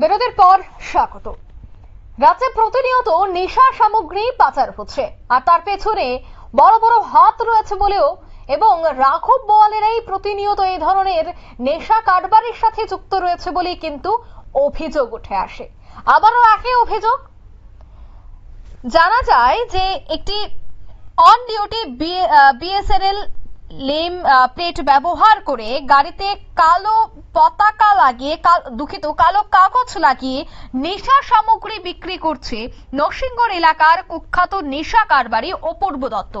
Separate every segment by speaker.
Speaker 1: বিরতির পর স্বাগত। রাজ্যে প্রতিনিয়ত নেশা সামগ্রী পাচার হচ্ছে, আর তার পেছনে বড় বড় হাত রয়েছে বলেও এবং রাঘব বোয়ালেরাই প্রতিনিয়ত এই ধরনের নেশা কারবারের সাথে যুক্ত রয়েছে বলেই কিন্তু অভিযোগ উঠে আসে। আবারও একই অভিযোগ। জানা যায় যে একটি অন ডিউটি বিএসএনএল লেম প্লেট ব্যবহার করে গাড়িতে কালো পতাকা লাগিয়ে দুঃখিত, কালো কাগজ লাগিয়ে নেশা সামগ্রী বিক্রি করছে নরসিংগড় এলাকার কুখ্যাত নেশা কারবারি অপূর্ব দত্ত।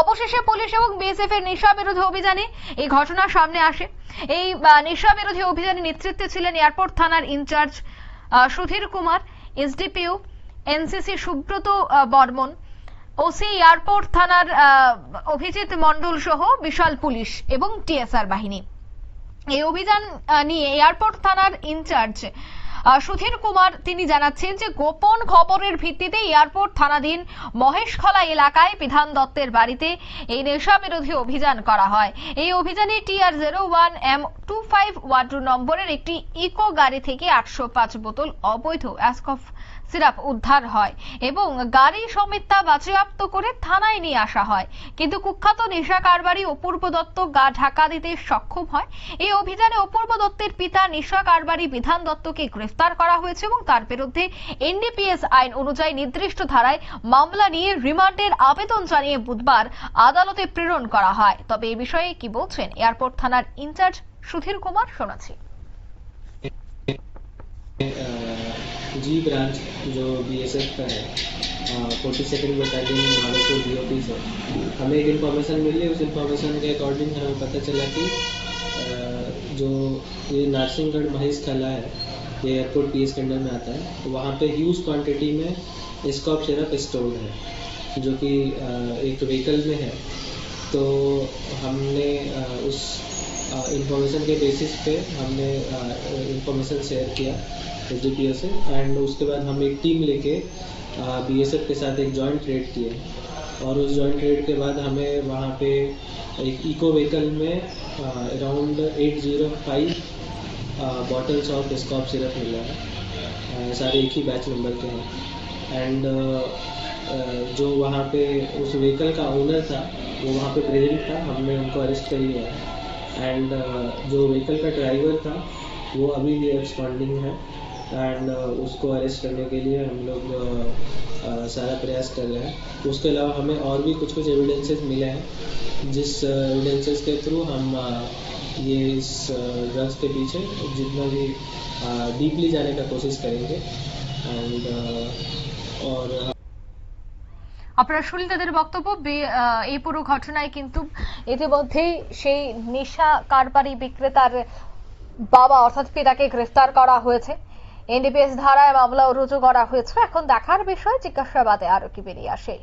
Speaker 1: অবশেষে পুলিশ এবং বিএসএফ এর নেশা বিরোধী অভিযানে এই ঘটনা সামনে আসে। এই নেশা বিরোধী অভিযানে নেতৃত্বে ছিলেন এয়ারপোর্ট থানার incharge Sudhir Kumar, SDPO NCC Subrata Barman. OC airport থানার অভিজিৎ মন্ডল সহ বিশাল পুলিশ এবং টিএসআর বাহিনী। এই অভিযান নিয়ে এয়ারপোর্ট থানার ইনচার্জ সুধীর কুমার, তিনি জানাচ্ছেন যে গোপন খবরের ভিত্তিতে এয়ারপোর্ট থানাধীন মহেশখলা এলাকায় বিধান দত্তের বাড়িতে এই নেশা বিরোধী অভিযান করা হয়। এই অভিযানে TR zero one M two five one two নম্বরের একটি ইকো গাড়ি থেকে আটশো পাঁচ বোতল অবৈধ অ্যাসকফ সিরাপ উদ্ধার হয় এবং গাড়ি সমেত বাজেয়াপ্ত করে থানায় নিয়ে আসা হয়। কিন্তু কুখ্যাত নেশা কারবারি অপূর্ব দত্ত গা ঢাকা দিতে সক্ষম হয়। এই অভিযানে অপূর্ব দত্তের পিতা নেশা কারবারি বিধান দত্তকে গ্রেফতার করা হয়েছে এবং তার বিরুদ্ধে এনডিপিএস আইন অনুযায়ী নির্দিষ্ট ধারায় মামলা নিয়ে রিমান্ডের আবেদন জানিয়ে বুধবার আদালতে প্রেরণ করা হয় তবে এই বিষয়ে কি বলছেন এয়ারপোর্ট থানার ইনচার্জ সুধীর কুমার শোনাচ্ছি
Speaker 2: जी ब्रांच जो बीएसएफ का है forty second battalion Bhagalpur DOP से हमें एक इन्फॉर्मेशन मिली उस इन्फॉर्मेशन के अकॉर्डिंग हमें पता चला कि अ, जो ये नारसिंहगढ़ महेश खला है ये एयरपोर्ट पीएस के अंडर में आता है तो वहाँ पे ह्यूज क्वांटिटी में स्कॉप सिरप स्टोर्ड है, जो कि एक व्हीकल में है। तो हमने उस इंफॉर्मेशन के बेसिस पे हमने इंफॉर्मेशन शेयर किया एस डी पी ओ से एंड उसके बाद हम एक टीम लेके बी एस एफ़ के साथ एक जॉइंट रेड किए। और उस जॉइंट रेड के बाद हमें वहाँ पे एक इको व्हीकल में around eight zero five bottles of scope syrup मिला है। सारे एक ही बैच नंबर के हैं। एंड जो वहाँ पे उस व्हीकल का ओनर था, वो वहाँ पे प्रेजेंट था, हमने उनको अरेस्ट कर लिया है। एंड जो व्हीकल का ड्राइवर था, वो अभी भी एक्सपॉन्डिंग है। एंड उसको अरेस्ट करने के लिए हम लोग सारा प्रयास कर रहे हैं। उसके अलावा हमें और भी कुछ कुछ एविडेंसेस मिले हैं, जिस एविडेंसेस के थ्रू हम ये इस ड्रग्स के पीछे जितना भी डीपली जाने का कोशिश करेंगे एंड और
Speaker 1: আপনারা শুনলেন তাদের বক্তব্য বে- আহ, এই পুরো ঘটনায় কিন্তু ইতিমধ্যেই সেই নেশা কারবারি বিক্রেতার বাবা অর্থাৎ পিতাকে গ্রেফতার করা হয়েছে এনডিপিএস ধারায় মামলা রুজু করা হয়েছে এখন দেখার বিষয় জিজ্ঞাসাবাদে আরো কি বেরিয়ে আসে